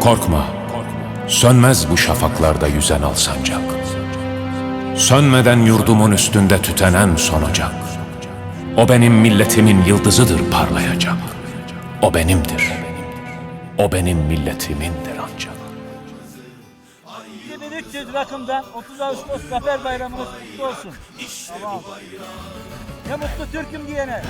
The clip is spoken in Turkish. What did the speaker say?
Korkma, sönmez bu şafaklarda yüzen al sancak. Sönmeden yurdumun üstünde tütenen sonacak. O benim milletimin yıldızıdır parlayacak. O benimdir. O benim milletimindir ancak. 2300 rakımdan 30 Ağustos Zafer Bayramınız kutlu olsun. Tamam. Ne mutlu Türk'üm diyene.